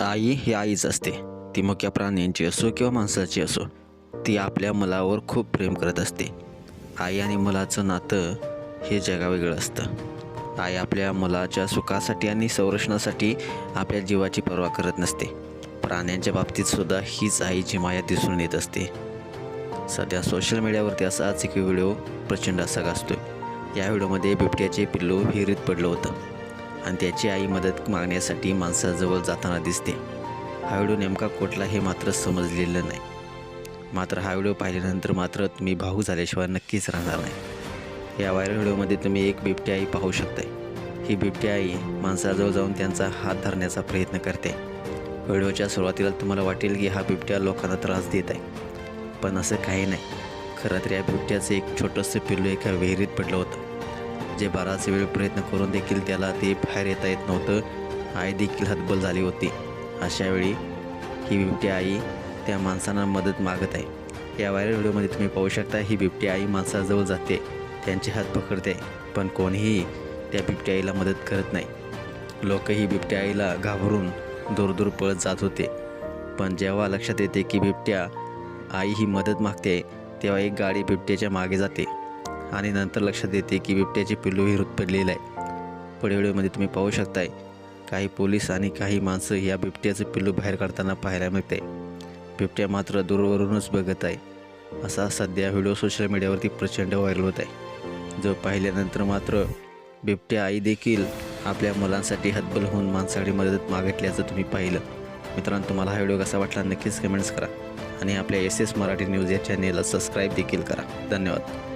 आई ही आईच असते. ती मुक्या प्राण्यांची असो किंवा माणसाची असो ती आपल्या मुलावर खूप प्रेम करत असते. आई आणि मुलाचं नातं हे जगावेगळं असतं. आई आपल्या मुलाच्या सुखासाठी आणि संरक्षणासाठी आपल्या जीवाची पर्वा करत नसते. प्राण्यांच्या बाबतीत सुद्धा हीच आईची माया दिसून येत असते. सध्या सोशल मीडियावरती असाच एक व्हिडिओ प्रचंड असा गाजतोय या व्हिडिओमध्ये बिबट्याचे पिल्लू विहिरीत पडलं होतं. आणि त्याची आई मदत मागण्यासाठी माणसाजवळ जाताना दिसते. हा व्हिडिओ नेमका कुठला हे मात्र समजलेलं नाही. मात्र हा व्हिडिओ पाहिल्यानंतर मात्र तुम्ही भाऊ झाल्याशिवाय नक्कीच राहणार नाही. या व्हायरल व्हिडिओमध्ये तुम्ही एक बिबटी आई पाहू शकताय. ही बिबटी आई माणसाजवळ जाऊन त्यांचा हात धरण्याचा प्रयत्न करते. व्हिडिओच्या सुरुवातीला तुम्हाला वाटेल की हा बिबट्या लोकांना त्रास देत आहे. पण असं काही नाही. खरं तर या बिबट्याचं एक छोटंसं पिल्लू एका विहिरीत पडलं होतं. जे बराच वेळ प्रयत्न करून देखील त्याला ते बाहेर येता येत नव्हतं आई देखील हतबल झाली होती. अशावेळी ही बिबटी आई त्या माणसांना मदत मागत आहे. या व्हायरल व्हिडिओमध्ये तुम्ही पाहू शकता ही बिबटी आई माणसाजवळ जाते त्यांचे हात पकडते पण कोणीही त्या बिबटी आईला मदत करत नाही. लोक ही बिबट्या आईला घाबरून दूर दूर पळत जात होते. पण जेव्हा लक्षात येते की बिबट्या आई ही मदत मागते तेव्हा एक गाडी बिबट्याच्या मागे जाते. आणि नंतर लक्षात येते की बिबट्याचे पिल्लू विहिरीत पडलेलं आहे. पुढे व्हिडिओमध्ये तुम्ही पाहू शकताय. काही पोलीस आणि काही माणसं या बिबट्याचं पिल्लू बाहेर काढताना पाहायला मिळते. बिबट्या मात्र दूरवरूनच बघत आहे. असा सध्या व्हिडिओ सोशल मीडियावरती प्रचंड व्हायरल होत आहे. जो पाहिल्यानंतर मात्र बिबट्या आई देखील आपल्या मुलांसाठी हतबल होऊन माणसाकडे मदत मागितल्याचं तुम्ही पाहिलं. मित्रांनो तुम्हाला हा व्हिडिओ कसा वाटला नक्कीच कमेंट्स करा. आणि आपल्या एस एस मराठी न्यूज या चॅनेलला सबस्क्राईब देखील करा. धन्यवाद.